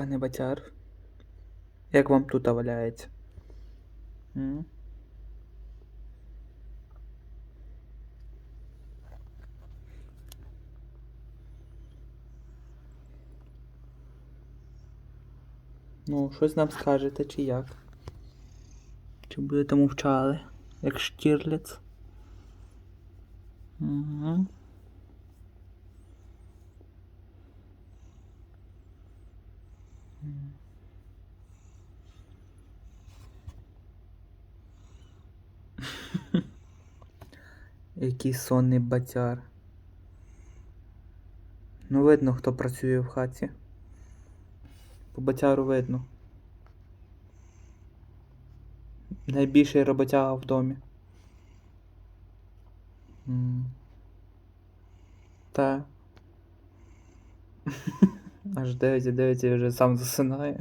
пане Батяр? Як вам тут валяється? Ну, щось нам скажете, чи як? Чи будете мовчали, як Штірліц? Угу. Який сонний батяр. Ну, видно, хто працює в хаті. По батяру видно. Найбільший роботяга в домі. Та. Аж дивиться, дивиться і вже сам засинає.